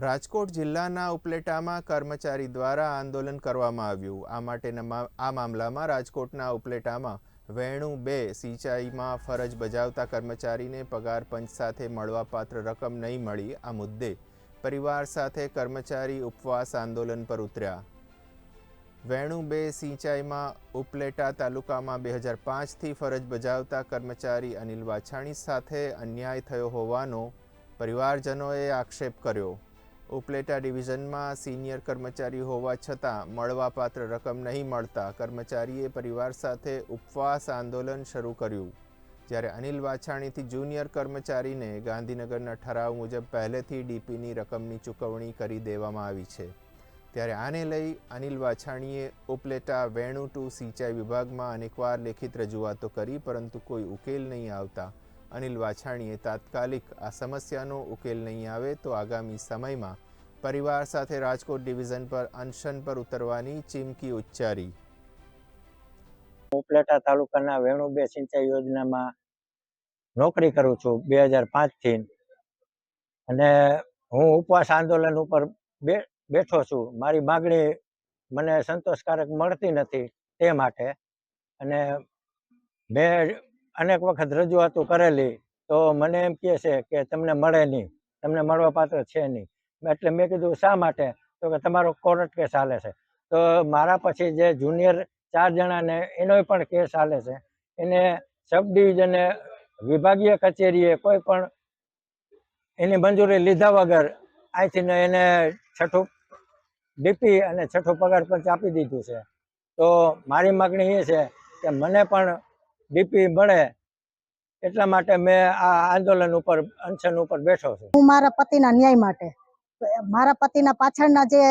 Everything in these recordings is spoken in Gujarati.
રાજકોટ જિલ્લાના ઉપલેટામાં કર્મચારી દ્વારા આંદોલન કરવામાં આવ્યું. આ માટેના આ મામલામાં રાજકોટના ઉપલેટામાં વેણુ બે સિંચાઈમાં ફરજ બજાવતા કર્મચારીને પગાર પંચ સાથે મળવાપાત્ર રકમ નહીં મળી. આ મુદ્દે પરિવાર સાથે કર્મચારી ઉપવાસ આંદોલન પર ઉતર્યા. વેણુ બે સિંચાઈમાં ઉપલેટા તાલુકામાં બે હજાર પાંચથી ફરજ બજાવતા કર્મચારી અનિલ વાછાણી સાથે અન્યાય થયો હોવાનો પરિવારજનોએ આક્ષેપ કર્યો. ઉપલેટા ડિવિઝનમાં સિનિયર કર્મચારી હોવા છતાં મળવાપાત્ર રકમ નહીં મળતા કર્મચારીએ પરિવાર સાથે ઉપવાસ આંદોલન શરૂ કર્યું. જ્યારે અનિલ વાછાણીથી જુનિયર કર્મચારીને ગાંધીનગરના ઠરાવ મુજબ પહેલેથી ડીપીની રકમની ચૂકવણી કરી દેવામાં આવી છે. ત્યારે આને લઈ અનિલ વાછાણીએ ઉપલેટા વેણુ ટુ સિંચાઈ વિભાગમાં અનેકવાર લેખિત રજૂઆતો કરી, પરંતુ કોઈ ઉકેલ નહીં આવતા અનિલ વાછાણીએ તાત્કાલિક આ સમસ્યાનો ઉકેલ નહીં આવે તો આગામી સમયમાં પરિવાર સાથે રાજકોટ ડિવિઝન પર અનશન પર ઉતરવાની ચીમકી ઉચ્ચારી. ઉપલેટા તાલુકાના વેણુ બે સિંચાઈ યોજનામાં નોકરી કરું છું બે હજાર પાંચથી. અને હું ઉપવાસ આંદોલન ઉપર બે, બેઠો છું. મારી માગણી મને સંતોષકારક મળતી નથી તે માટે. અને મેં અનેક વખત રજૂઆતો કરેલી, તો મને એમ કહે છે કે તમને મળે નહીં, તમને મળવા પાત્ર છે નહીં. એટલે મેં કીધું, શા માટે? તો કે, તમારો કોર્ટ કેસ ચાલે છે. તો મારા પછી જે જુનિયર ચાર જણાને એનોય પણ કેસ ચાલે છે. એને સબ ડિવિઝને વિભાગીય કચેરીએ કોઈ પણ એની મંજૂરી લીધા વગર અહીંથી એને છઠ્ઠું ડીપી અને છઠ્ઠું પગાર પંચ આપી દીધું છે. તો મારી માગણી એ છે કે મને પણ ડીપી મળે એટલા માટે મેં આ આંદોલન ઉપર અનશન ઉપર બેઠો છું. હું મારા પતિના ન્યાય માટે મારા પતિના પાછળના જે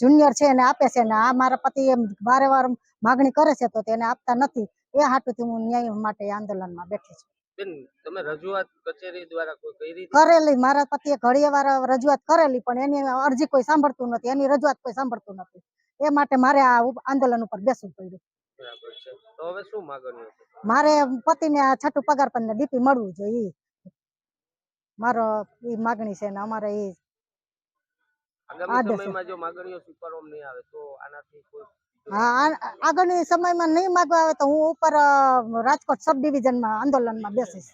જુનિયર છે એને આપે છે ને આ મારા પતિ એમ વારે વાર માગણી કરે છે તો તેને આપતા નથી. એ હાટુથી હું ન્યાય માટે આંદોલનમાં બેઠી છું. બેન તમે રજૂઆત કચેરી દ્વારા કોઈ કરી કરેલી મારા પતિએ ઘડીએ વાર રજૂઆત કરેલી પણ એની અરજી કોઈ સાંભળતું નથી એની રજૂઆત કોઈ સાંભળતું નથી. એ માટે મારે આ આંદોલન ઉપર બેસવું પડ્યું. બરાબર છે. તો હવે શું માંગણી હતી મારે પતિને આ છઠ્ઠું પગાર પણ ડીપી મળવું જોઈએ. મારો ઈ માગણી છે ને અમારે ઈ આગામી સમયમાં જો માંગણીઓ સ્વીકારવામાં નહીં આવે તો આનાથી કોઈ હા આ- આગળની સમયમાં નહીં માગવા આવે તો હું ઉપર રાજકોટ સબ ડિવિઝનમાં આંદોલનમાં બેસીશ.